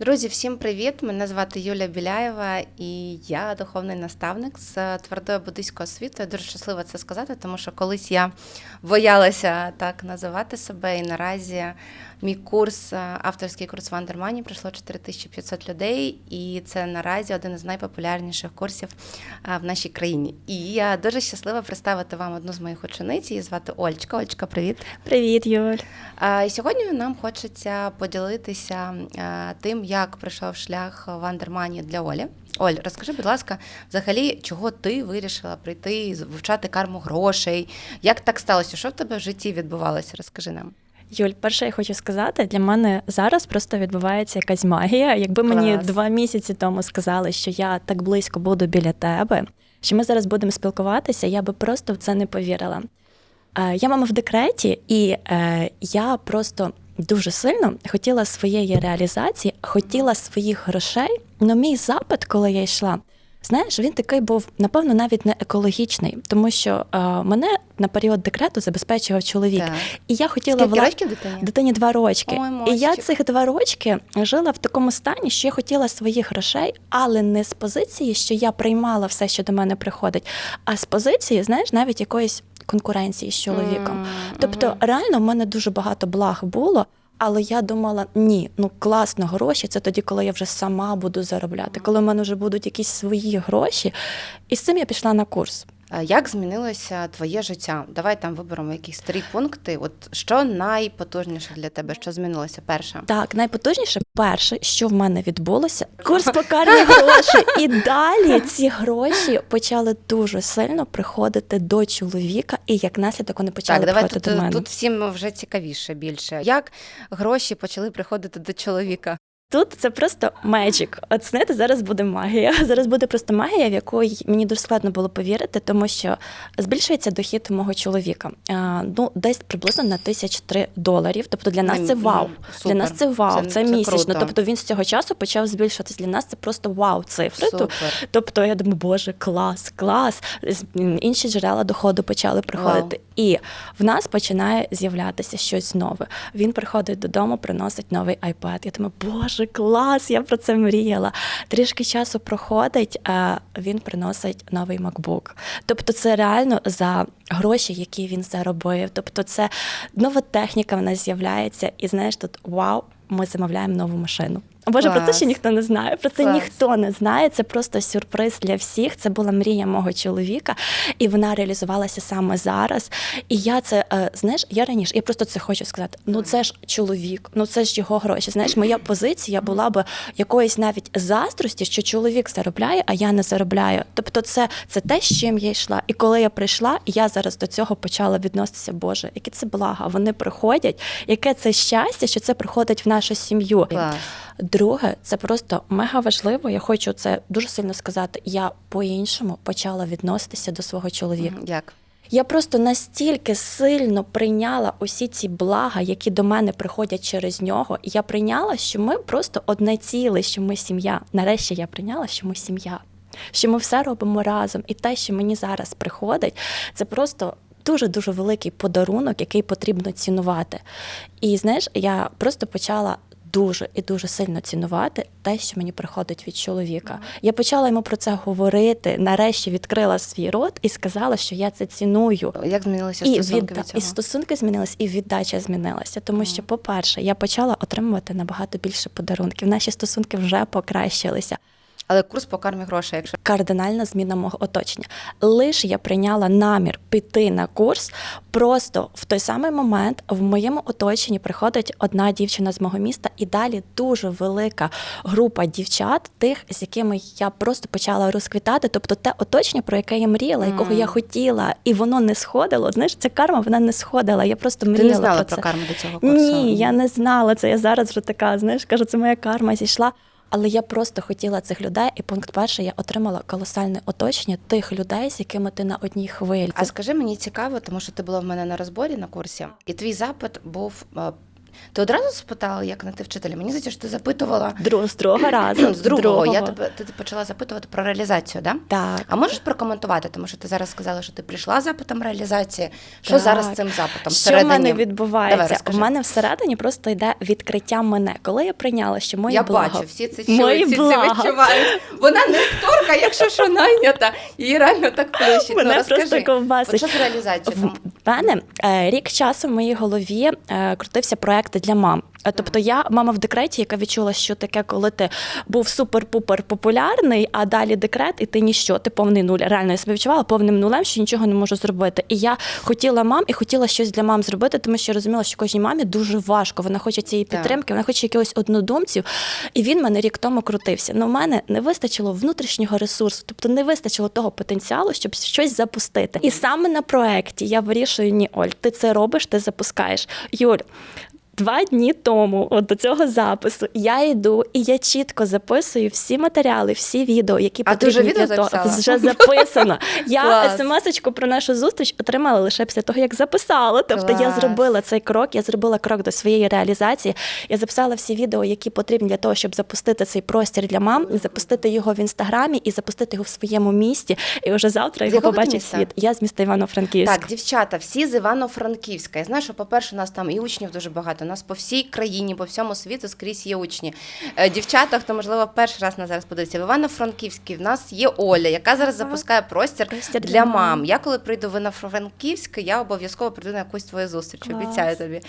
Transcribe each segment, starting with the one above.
Друзі, всім привіт! Мене звати Юля Біляєва, і я духовний наставник з твердої буддийської освіти. Я дуже щаслива це сказати, тому що колись я боялася так називати себе. І наразі мій курс, авторський курс Вандермані, пройшло 4500 людей, і це наразі один із найпопулярніших курсів в нашій країні. І я дуже щаслива представити вам одну з моїх учениць. Її звати Ольчка. Ольчка, привіт. Привіт, Юль. І Сьогодні нам хочеться поділитися тим, як пройшов шлях Вандермані для Олі. Оль, розкажи, будь ласка, взагалі, чого ти вирішила прийти вивчати карму грошей? Як так сталося? Що в тебе в житті відбувалося? Розкажи нам. Юль, перше, я хочу сказати, для мене зараз просто відбувається якась магія. Якби Клас. мені два місяці тому сказали, що я так близько буду біля тебе, що ми зараз будемо спілкуватися, я би просто в це не повірила. Е, Я мама в декреті, і е, я просто дуже сильно хотіла своєї реалізації, хотіла своїх грошей. але мій запит, коли я йшла, знаєш, він такий був, напевно, навіть не екологічний, тому що е, мене на період декрету забезпечував чоловік. Так. І я хотіла Скільки вла- років дитині? Дитині два рочки. Ой, і я цих два рочки жила в такому стані, що я хотіла своїх грошей, але не з позиції, що я приймала все, що до мене приходить, а з позиції, знаєш, навіть якоїсь конкуренції з чоловіком. М, Тобто, реально, в мене дуже багато благ було. Але я думала, ні, ну класно, гроші це тоді, коли я вже сама буду заробляти, коли в мене вже будуть якісь свої гроші. І з цим я пішла на курс. А Як змінилося твоє життя? Давай там виберемо якісь три пункти. От що найпотужніше для тебе? Що змінилося перше? Так, найпотужніше, перше, що в мене відбулося, курс по кармі грошей. І далі ці гроші почали дуже сильно приходити до чоловіка, і як наслідок вони почали Так, давай приходити тут, до мене. тут всім вже цікавіше більше. Як гроші почали приходити до чоловіка? Тут це просто меджик. От знаєте, зараз буде магія. Зараз буде просто магія, в якої мені дуже складно було повірити, тому що збільшується дохід мого чоловіка. А, ну, десь приблизно на тисяч три доларів. Тобто для нас це вау. ну, Для нас це вау, Це- це, це місячно. круто. Тобто він з цього часу почав збільшуватись. Для нас це просто вау цифри. Супер. Тобто я думаю, боже, клас, клас. Інші джерела доходу почали приходити. І в нас починає з'являтися щось нове. Він приходить додому, приносить новий iPad. Я думаю, боже, клас, я про це мріяла. Трішки часу проходить, а він приносить новий MacBook. Тобто, це реально за гроші, які він заробив. Тобто, це нова техніка в нас з'являється, і знаєш, тут вау, ми замовляємо нову машину. Боже, про це Клас. ще ніхто не знає. Про це Клас. ніхто не знає. Це просто сюрприз для всіх. Це була мрія мого чоловіка, і вона реалізувалася саме зараз. І я це е, знаєш, я раніше, я просто це хочу сказати. Ну це ж чоловік, ну це ж його гроші. Знаєш, моя позиція була би якоїсь навіть заздрості, що чоловік заробляє, а я не заробляю. Тобто, це, це те, з чим я йшла. І коли я прийшла, я зараз до цього почала відноситися. Боже, які це блага. Вони приходять, яке це щастя, що це приходить в нашу сім'ю. Клас. Друге, це просто мега важливо. Я хочу це дуже сильно сказати. Я по-іншому почала відноситися до свого чоловіка. Як? Я просто настільки сильно прийняла усі ці блага, які до мене приходять через нього. І я прийняла, що ми просто одне ціле, що ми сім'я. Нарешті я прийняла, що ми сім'я, що ми все робимо разом. І те, що мені зараз приходить, це просто. Дуже дуже великий подарунок, який потрібно цінувати. І знаєш, я просто почала дуже і дуже сильно цінувати те, що мені приходить від чоловіка. Я почала йому про це говорити. Нарешті відкрила свій рот і сказала, що я це ціную. Як змінилися І, стосунки відда- від цього? і стосунки змінились, і віддача змінилася. Тому що, по-перше, я почала отримувати набагато більше подарунків. Наші стосунки вже покращилися. Але курс по кармі грошей, якщо Кардинальна зміна мого оточення. Лише я прийняла намір піти на курс. Просто в той самий момент в моєму оточенні приходить одна дівчина з мого міста, і далі дуже велика група дівчат, тих, з якими я просто почала розквітати. Тобто те оточення, про яке я мріяла, якого я хотіла, і воно не сходило. Знаєш, ця карма вона не сходила. Я просто ти не знала про про карму до цього курсу? Ні, я не знала це. Я зараз вже така, знаєш, кажу, це моя карма зійшла. Але я просто хотіла цих людей, і пункт перший я отримала колосальне оточення тих людей, з якими ти на одній хвилі. А скажи мені цікаво, тому що ти була в мене на розборі на курсі, і твій запит був. Ти одразу спитала, як на ти вчителя? Мені здається, що ти запитувала Друг, з другого разу. з другого. Я тебе ти почала запитувати про реалізацію, да? Так. А можеш прокоментувати, тому що ти зараз сказала, що ти прийшла запитом реалізації. Що Так. зараз з цим запитом? Що в всередині? мене Давай, відбувається? розкажи. У мене всередині просто йде відкриття мене. Коли я прийняла, що моє Я благо, бачу, всі це чують, всі це відчувають. Вона не акторка, якщо що найнята. Її реально так плющить. Мене ну, розкажи. просто ковбасить. От що з реалізацією? Мене е, рік часу в моїй голові е, крутився проект для мам. Е, Тобто я мама в декреті, яка відчула, що таке, коли ти був супер-пупер популярний, а далі декрет, і ти ніщо, ти повний нуль. Реально я себе відчувала повним нулем, що нічого не можу зробити. І я хотіла мам і хотіла щось для мам зробити, тому що я розуміла, що кожній мамі дуже важко. Вона хоче цієї підтримки, вона хоче якихось однодумців. І він мене рік тому крутився. Ну, в мене не вистачило внутрішнього ресурсу, тобто не вистачило того потенціалу, щоб щось запустити. І саме на проекті я вирішую: ні, Оль, ти це робиш, ти запускаєш. Юль. Два дні тому, от до цього запису, я йду і я чітко записую всі матеріали, всі відео, які А ти вже відео для того. записала? Вже записано. Я Клас. смс-очку про нашу зустріч отримала лише після того, як записала. Тобто я зробила цей крок, я зробила крок до своєї реалізації. Я записала всі відео, які потрібні для того, щоб запустити цей простір для мам, запустити його в інстаграмі і запустити його в своєму місті. І вже завтра його побачить світ. Я з міста Івано-Франківськ. Так, дівчата, всі з Івано-Франківська. Я знаю, що, по-перше, у нас там і учнів дуже багато. У нас по всій країні, по всьому світу скрізь є учні. Е, Дівчата, хто, можливо, перший раз нас зараз подивиться, в Івано-Франківській в нас є Оля, яка зараз запускає простір, для мам. мам. Я коли прийду в Івано-Франківськ, я обов'язково прийду на якусь твою зустріч. Клас. Обіцяю тобі.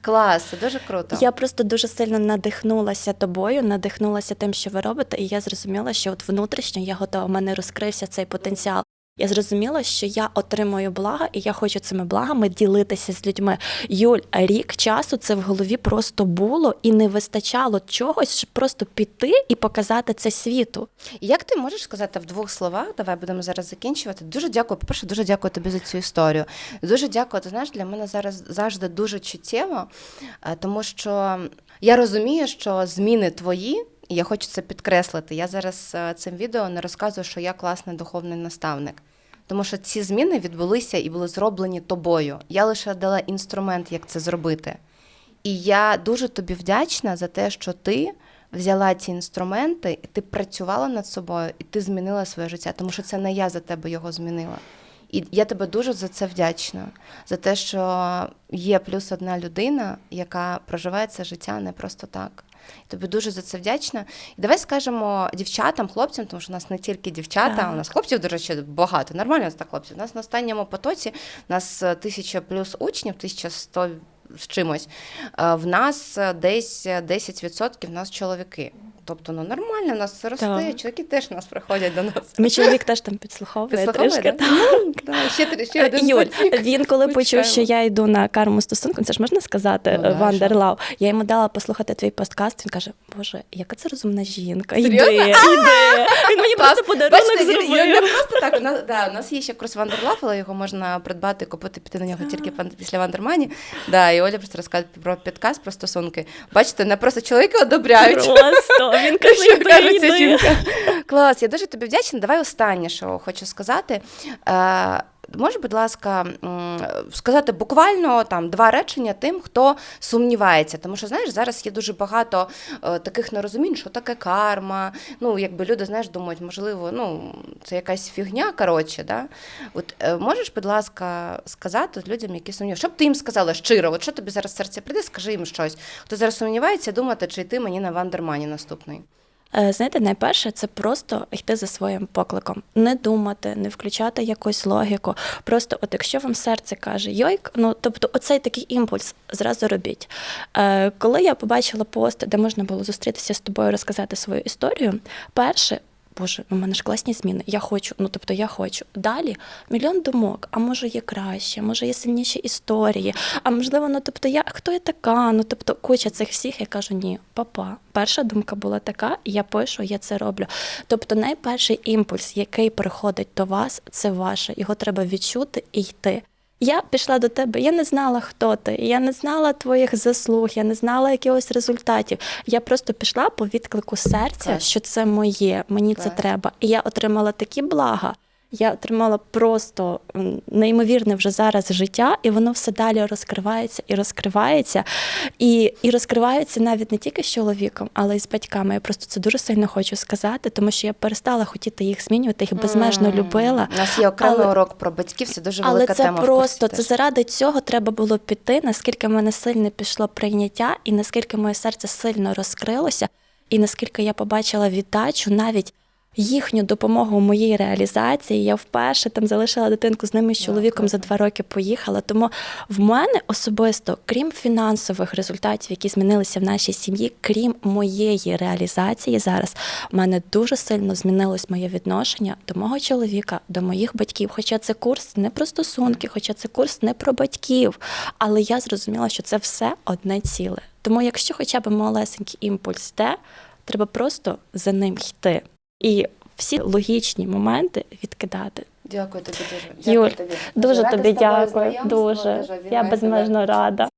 Клас, це дуже круто. Я просто дуже сильно надихнулася тобою, надихнулася тим, що ви робите, і я зрозуміла, що от внутрішньо я готова, у мене розкрився цей потенціал. Я зрозуміла, що я отримую блага, і я хочу цими благами ділитися з людьми. Юль, рік часу це в голові просто було і не вистачало чогось, щоб просто піти і показати це світу. Як ти можеш сказати в двох словах? Давай будемо зараз закінчувати. Дуже дякую. По-перше, дуже дякую тобі за цю історію. Дуже дякую. Ти знаєш, для мене зараз завжди дуже чуттєво, е, тому що я розумію, що зміни твої. Я хочу це підкреслити. Я зараз е, цим відео не розказую, що я класний духовний наставник. Тому що ці зміни відбулися і були зроблені тобою. Я лише дала інструмент, як це зробити. І я дуже тобі вдячна за те, що ти взяла ці інструменти, і ти працювала над собою, і ти змінила своє життя, тому що це не я за тебе його змінила. І я тебе дуже за це вдячна, за те, що є плюс одна людина, яка проживає це життя не просто так. Тобі дуже за це вдячна. І давай скажемо дівчатам, хлопцям, тому що у нас не тільки дівчата, Так. у нас хлопців, до речі, багато. Нормально у нас так хлопців. У нас на останньому потоці у нас е, тисяча плюс учнів, 1100 з чимось. Е, В нас е, десь 10% в нас чоловіки. Тобто, ну нормально, в нас все росте, Так. чоловіки теж нас приходять до нас. Мій чоловік теж там підслуховує Підслуховує, трішки. да? Ну, да, Ще, ще один Юль, він коли почув, що я йду на карму стосунку, це ж можна сказати, Ну, Вандерлав. Я йому дала послухати твій подкаст. Він каже: Боже, яка це розумна жінка. Йди, йди. Він мені просто подарунок не зробив. просто так. У нас, да, у нас є ще курс Вандерлав, але його можна придбати, купити, піти на нього тільки після Вандермані. Да, і Оля просто розказує про підкаст, про стосунки. Бачите, не просто чоловіки одобряють. Просто він каже, каже ця жінка. Клас, я дуже тобі вдячна. Давай останнє, що хочу сказати. Е, Можеш, будь ласка, сказати буквально там два речення тим, хто сумнівається. Тому що знаєш, зараз є дуже багато е, таких нерозумінь, що таке карма. Ну, якби люди знаєш, думають, можливо, ну це якась фігня. Коротше, да? От е, можеш, будь ласка, сказати людям, які сумніваються, що б ти їм сказала щиро? От що тобі зараз серце прийде, скажи їм щось. Хто зараз сумнівається, думати, чи йти мені на Вандермані наступний. Е, Знаєте, найперше це просто йти за своїм покликом, не думати, не включати якусь логіку. Просто, от якщо вам серце каже йойк, ну тобто, оцей такий імпульс зразу робіть. Е, коли я побачила пост, де можна було зустрітися з тобою, розказати свою історію, перше. Боже, в мене ж класні зміни. Я хочу, ну тобто я хочу. Далі мільйон думок. А може є краще, може є сильніші історії. А можливо, ну тобто я хто я така? Ну тобто куча цих всіх. Я кажу, ні, папа. Перша думка була така, я пишу, я це роблю. Тобто, найперший імпульс, який приходить до вас, це ваше. Його треба відчути і йти. Я пішла до тебе, я не знала, хто ти, я не знала твоїх заслуг, я не знала якихось результатів. Я просто пішла по відклику серця, Клас. що це моє, мені це треба. І я отримала такі блага. Я отримала просто неймовірне вже зараз життя, і воно все далі розкривається і розкривається. І, і розкривається навіть не тільки з чоловіком, але й з батьками. Я просто це дуже сильно хочу сказати, тому що я перестала хотіти їх змінювати, їх безмежно любила. У нас є окремий Але- урок про батьків, це дуже Але велика це тема. просто це заради цього треба було піти, наскільки в мене сильно пішло прийняття, і наскільки моє серце сильно розкрилося, і наскільки я побачила віддачу навіть. Їхню допомогу в моїй реалізації я вперше там залишила дитинку з ними з чоловіком за два роки поїхала. Тому в мене особисто, крім фінансових результатів, які змінилися в нашій сім'ї, крім моєї реалізації зараз, в мене дуже сильно змінилось моє відношення до мого чоловіка, до моїх батьків. Хоча це курс не про стосунки, хоча це курс не про батьків. Але я зрозуміла, що це все одне ціле. Тому, якщо хоча б малесенький імпульс йде, треба просто за ним йти. І всі логічні моменти відкидати. Дякую тобі дуже. Юль, тобі. Дуже рада тобі з тобою дякую. Дуже. дуже Я тебе. безмежно рада.